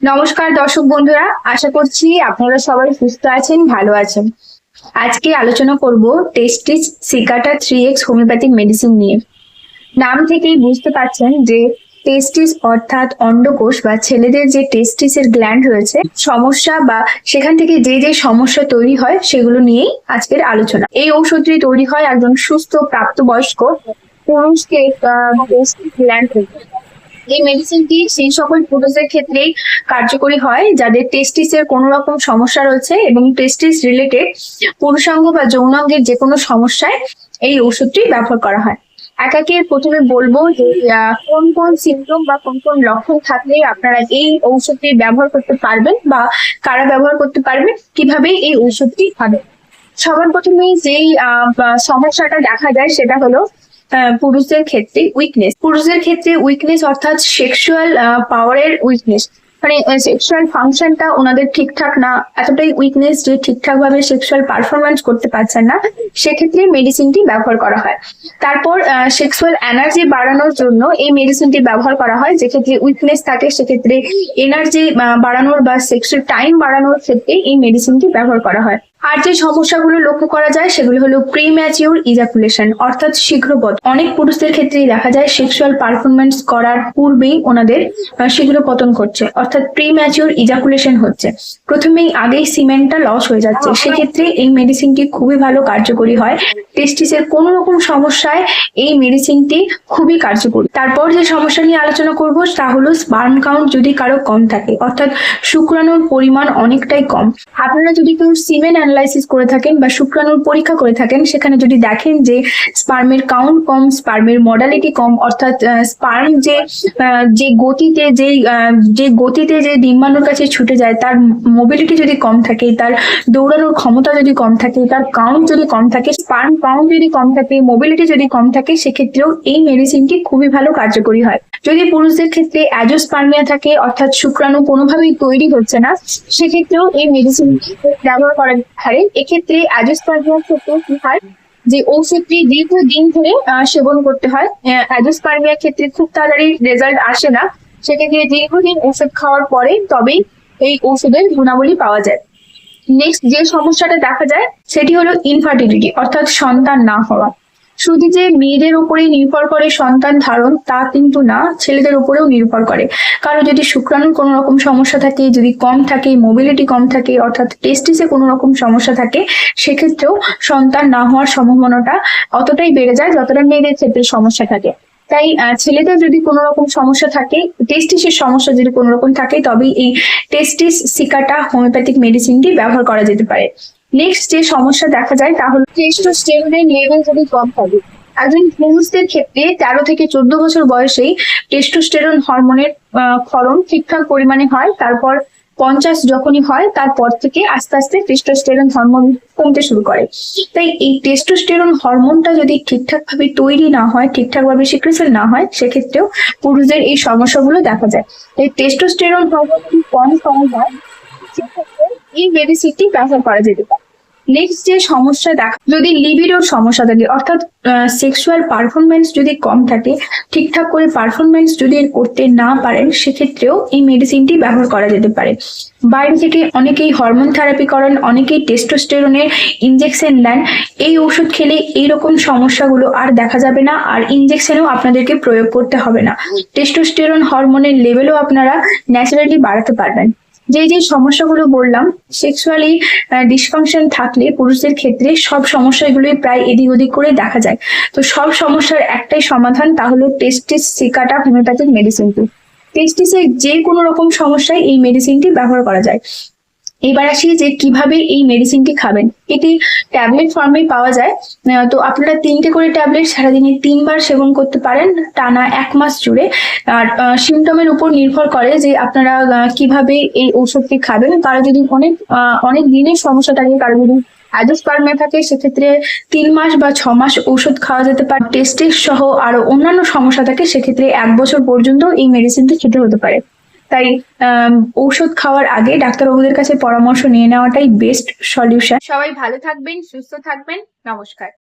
নমস্কার দর্শক বন্ধুরা, আশা করছি আপনারা সবাই সুস্থ আছেন, ভালো আছেন। আজকে আলোচনা করব টেস্টিস সিকাটা থ্রি এক্স হোমিওপ্যাথিক মেডিসিন নিয়ে। নাম থেকেই বুঝতে পারছেন যে টেস্টিস অর্থাৎ অন্ডকোষ বা ছেলেদের যে টেস্টিসের গ্ল্যান্ড রয়েছে, সমস্যা বা সেখান থেকে যে যে সমস্যা তৈরি হয়, সেগুলো নিয়েই আজকের আলোচনা। এই ঔষধটি তৈরি হয় একজন সুস্থ প্রাপ্তবয়স্ক পুরুষকে গ্ল্যান্ড এই মেডিসিনটি সেই সকল পুরুষদের ক্ষেত্রেই কার্যকরী হয়, যাদের টেস্টিসের কোনো রকম সমস্যা রয়েছে এবং টেস্টিস রিলেটেড পুরুষাঙ্গ বা যৌনাঙ্গের যে কোনো সমস্যায় এই ওষুধটি ব্যবহার করা হয়। একাকে প্রথমে বলব যে কোন কোন সিমটম বা কোন কোন লক্ষণ থাকলে আপনারা এই ঔষধটি ব্যবহার করতে পারবেন বা কারা ব্যবহার করতে পারবেন, কীভাবে এই ঔষধটি খাবেন সবার প্রথমে যেই সমস্যাটা দেখা যায় সেটা হলো পুরুষদের ক্ষেত্রে উইকনেস পুরুষদের ক্ষেত্রে উইকনেস অর্থাৎ সেক্সুয়াল পাওয়ারের উইকনেস মানে সেক্সুয়াল ফাংশনটা ওনাদের ঠিকঠাক না, এতটাই উইকনেস যে ঠিকঠাক ভাবে সেক্সুয়াল পারফরমেন্স করতে পারছেন না, সেক্ষেত্রে মেডিসিনটি ব্যবহার করা হয়। তারপর সেক্সুয়াল এনার্জি বাড়ানোর জন্য এই মেডিসিনটি ব্যবহার করা হয় যেক্ষেত্রে উইকনেস থাকে, সেক্ষেত্রে এনার্জি বাড়ানোর বা সেক্সুয়াল টাইম বাড়ানোর ক্ষেত্রে এই মেডিসিনটি ব্যবহার করা হয়। আর যে সমস্যাগুলো লক্ষ্য করা যায় সেগুলো হলো প্রি ম্যাচিউর ইজাকুলেশন অর্থাৎ শীঘ্রপত অনেক পুরুষদের ক্ষেত্রেই দেখা যায় সেক্সুয়াল পারফরমেন্স করার পূর্বেই ওনাদের শীঘ্র পতন করছে অর্থাৎ প্রি ম্যাচিউর ইজাকুলেশন হচ্ছে। প্রথমেই আগেই সিমেন্টটা লস হয়ে যাচ্ছে। সেক্ষেত্রে এই মেডিসিনটি খুবই ভালো কার্যকরী হয়। টেস্টিসের কোন রকম সমস্যায় এই মেডিসিনটি খুবই কার্যকরী। তারপর যে সমস্যা নিয়ে আলোচনা করব, তা হলো স্পার্ম কাউন্ট যদি কারও কম থাকে, অর্থাৎ শুক্রাণুর পরিমাণ অনেকটাই কম। আপনারা যদি কেউ সিমেন অ্যানালাইসিস করে থাকেন বা শুক্রাণুর পরীক্ষা করে থাকেন, সেখানে যদি দেখেন যে স্পার্মের কাউন্ট কম স্পার্মের মডালিটি কম, অর্থাৎ স্পার্ম যে যে গতিতে যে যে গতিতে যে ডিম্বাণুর কাছে ছুটে যায়, তার মোবিলিটি যদি কম থাকে, তার দৌড়ানোর ক্ষমতা যদি কম থাকে, তার কাউন্ট যদি কম থাকে স্পার্ম কাউন্ট যদি কম থাকে মোবিলিটি যদি কম থাকে, সেক্ষেত্রেও এই মেডিসিনটি খুবই ভালো কার্যকরী হয়। যদি পুরুষদের ক্ষেত্রে অ্যাজোস্পার্মিয়া থাকে, অর্থাৎ শুক্রাণু কোনোভাবেই তৈরি হচ্ছে না, সেক্ষেত্রেও এই মেডিসিন ব্যবহার করা পারে এক্ষেত্রে অ্যাজোস্পার্মিয়ার ক্ষেত্রে কি হয়? যে ঔষধটি দীর্ঘদিন ধরে সেবন করতে হয়। অ্যাজোস্পার্মিয়ার ক্ষেত্রে খুব তাড়াতাড়ি রেজাল্ট আসে না। সেক্ষেত্রে দীর্ঘদিন ওষুধ খাওয়ার পরে তবেই এই ওষুধের গুণাবলী পাওয়া যায়। নেক্সট যে সমস্যাটা দেখা যায়, সেটি হলো ইনফার্টিলিটি অর্থাৎ সন্তান না হওয়া। শুধু যে মেয়েদের উপরেই নির্ভর করে সন্তান ধারণ, তা কিন্তু না, ছেলেদের উপরেও নির্ভর করে। কারও যদি শুক্রাণুর কোনো রকম সমস্যা থাকে, যদি কম থাকে মোবিলিটি কম থাকে, অর্থাৎ টেস্টিসে কোনো রকম সমস্যা থাকে, সেক্ষেত্রেও সন্তান না হওয়ার সম্ভাবনাটা অতটাই বেড়ে যায় যতটা মেয়েদের ক্ষেত্রে সমস্যা থাকে। তাই ছেলেদের যদি কোনো রকম সমস্যা থাকে টেস্টিসের সমস্যা যদি কোনো রকম থাকে, তবেই এই টেস্টিস সিকাটা হোমিওপ্যাথিক মেডিসিনটি ব্যবহার করা যেতে পারে। নেক্সট যে সমস্যা দেখা যায়, তা হলো টেস্টোস্টেরনের লেভেল যদি কম থাকে, একজন পুরুষদের ক্ষেত্রে তেরো থেকে চোদ্দ বছর বয়সেই টেস্টোস্টেরন হরমোনের ক্ষরণ ঠিকঠাক পরিমাণে হয়, তারপর পঞ্চাশ যখনই হয়, তারপর থেকে আস্তে আস্তে টেস্টোস্টেরন হরমোন কমতে শুরু করে। তাই এই টেস্টোস্টেরন হরমোনটা যদি ঠিকঠাক ভাবে তৈরি না হয় ঠিকঠাক ভাবে সিক্রেশন না হয়, সেক্ষেত্রেও পুরুষদের এই সমস্যাগুলো দেখা যায়। এই টেস্টোস্টেরন হরমোন কম কম হয় সেক্ষেত্রে এই মেডিসিনটি ব্যবহার করা যেতে পারে। নেক্সট যে সমস্যা দেখা যদি লিবিডোর সমস্যা থাকে অর্থাৎ সেক্সুয়াল পারফরমেন্স যদি কম থাকে ঠিকঠাক করে পারফরমেন্স যদি করতে না পারেন সেক্ষেত্রেও এই মেডিসিনটি ব্যবহার করা যেতে পারে। বাইরে থেকে অনেকেই হরমোন থেরাপি করেন অনেকেই টেস্টোস্টেরনের ইনজেকশন দেন এই ওষুধ খেলে এইরকম সমস্যাগুলো আর দেখা যাবে না আর ইনজেকশনও আপনাদেরকে প্রয়োগ করতে হবে না। টেস্টোস্টেরন হরমোনের লেভেলও আপনারা ন্যাচারালি বাড়াতে পারবেন। যে যে সমস্যাগুলো বললাম সেক্সুয়ালি ডিসফাংশন থাকলে পুরুষদের ক্ষেত্রে সব সমস্যাগুলোই প্রায় এদিক ওদিক করে দেখা যায়। তো সব সমস্যার একটাই সমাধান তাহলে টেস্টিস সিকাটা হোমিওপ্যাথিক মেডিসিনটি টেস্টিসের যে কোনো রকম সমস্যায় এই মেডিসিনটি ব্যবহার করা যায়। এবার আসি যে কীভাবে এই মেডিসিনটি খাবেন। এটি ট্যাবলেট ফর্মে পাওয়া যায়। তো আপনারা তিনটে করে ট্যাবলেট সারাদিনে তিনবার সেবন করতে পারেন টানা এক মাস জুড়ে। আর সিমটমের উপর নির্ভর করে যে আপনারা কীভাবে এই ঔষধটি খাবেন। কারও যদি অনেক অনেক দিনের সমস্যা থাকে, কারও যদি অ্যাজোস্পার্মিয়া থাকে, সেক্ষেত্রে তিন মাস বা ছ মাস ঔষধ খাওয়া যেতে পারে। টেস্টিস সহ আরও অন্যান্য সমস্যা থাকে, সেক্ষেত্রে এক বছর পর্যন্ত এই মেডিসিনটি খেতে হতে পারে। তাই ঔষধ খাওয়ার আগে ডাক্তারবাবুদের কাছে পরামর্শ নিয়ে নেওয়াটাই বেস্ট সলিউশন সবাই ভালো থাকবেন, সুস্থ থাকবেন, নমস্কার।